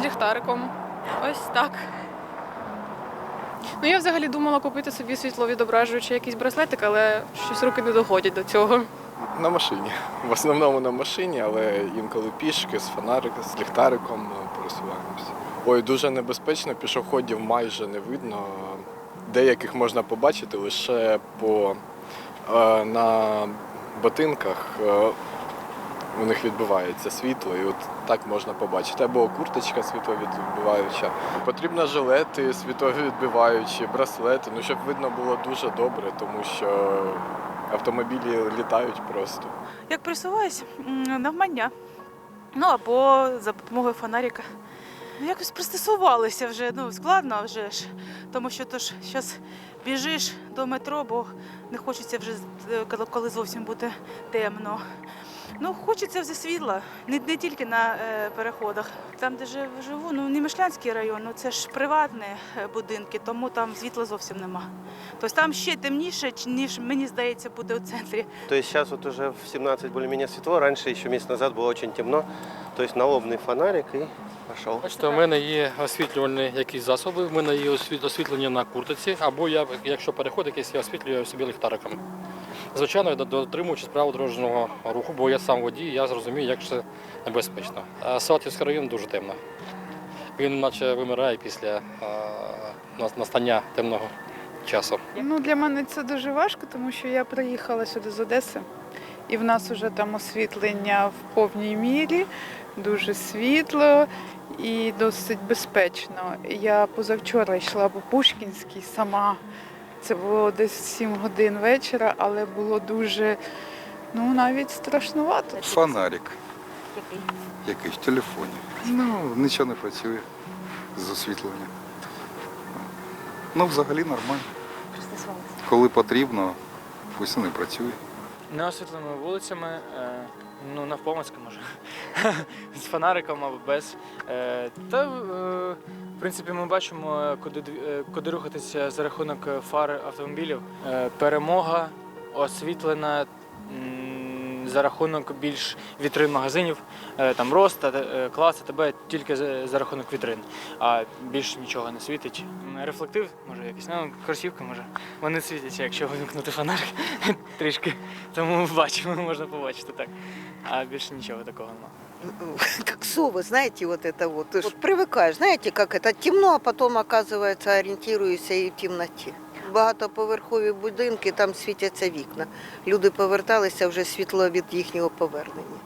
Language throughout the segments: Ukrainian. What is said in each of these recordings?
ліхтариком. Ось так. Ну, я взагалі думала купити собі світловідображуючий якийсь браслетик, але щось руки не доходять до цього. На машині. В основному на машині, але інколи пішки з фонариком, з ліхтариком пересуваємося. Ой, дуже небезпечно, пішоходів майже не видно. Деяких можна побачити лише по е, на ботинках. У них відбивається світло, і от так можна побачити. Або курточка світловідбиваюча. Потрібно жилети світловідбиваючі, браслети, ну щоб видно було дуже добре, тому що автомобілі літають просто. Як присуваюсь, навмання. Ну або за допомогою фонарика. Якось пристосувалися вже, ну складно вже ж. Тому що то ж зараз біжиш до метро, бо не хочеться вже е, коли зовсім буде темно. Ну, хочеться вже світла, не, не тільки на е, переходах. Там, де жив- живу, ну не Мишлянський район, ну це ж приватні е, будинки, тому там світла зовсім нема. Тобто там ще темніше, ніж мені здається, буде у центрі. То есть сейчас вот уже в 17 более-менее светло, раньше еще месяц назад было очень темно. То есть налобный фонарик и пошел. Бачите, у мене є освітлювальні якісь засоби, в мене є освітлення на куртиці, або я, якщо переход якийсь, я освітлюю собі ліхтариком. Звичайно, я дотримуючись правил дорожнього руху, бо я сам водій, я зрозумію, як це небезпечно. Салтівський район дуже темно. Він наче вимирає після настання темного часу. Ну, для мене це дуже важко, тому що я приїхала сюди з Одеси, і в нас вже там освітлення в повній мірі, дуже світло і досить безпечно. Я позавчора йшла по Пушкінській сама. Це було десь 7 годин вечора, але було дуже, ну навіть страшнувато. Фонарик. Який в телефоні. Ну, нічого не працює з освітленням. Ну, взагалі нормально. Коли потрібно, пусть не працює. Неосвітленими вулицями, е, ну навпомацьки може. з фонариком або без. Е, Та е, в принципі ми бачимо, куди куди рухатися за рахунок фар автомобілів. Перемога освітлена м, За рахунок більш вітрин магазинів, Е, там Роста, е, клас, тебе тільки за, за рахунок вітрин, а більше нічого не світить. М, Рефлектив, може якийсь, ну, кросівка, може. Вони світяться, якщо вимкнути фонарик трішки. Тому бачимо, можна побачити так. А більше нічого такого немає. как совы, знаете, вот это вот. Ты ж привыкаешь, знаете, как это темно, а потом, оказывается, ориентируешься і в темноті. Багатоповерхові будинки, там світяться вікна. Люди поверталися вже світло від їхнього повернення.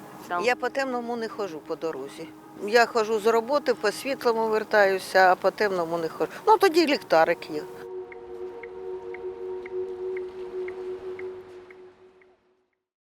Я по темному не ходжу по дорозі. Я ходжу з роботи, по світлому вертаюся, а по темному не ходжу. Ну тоді ліхтарик є.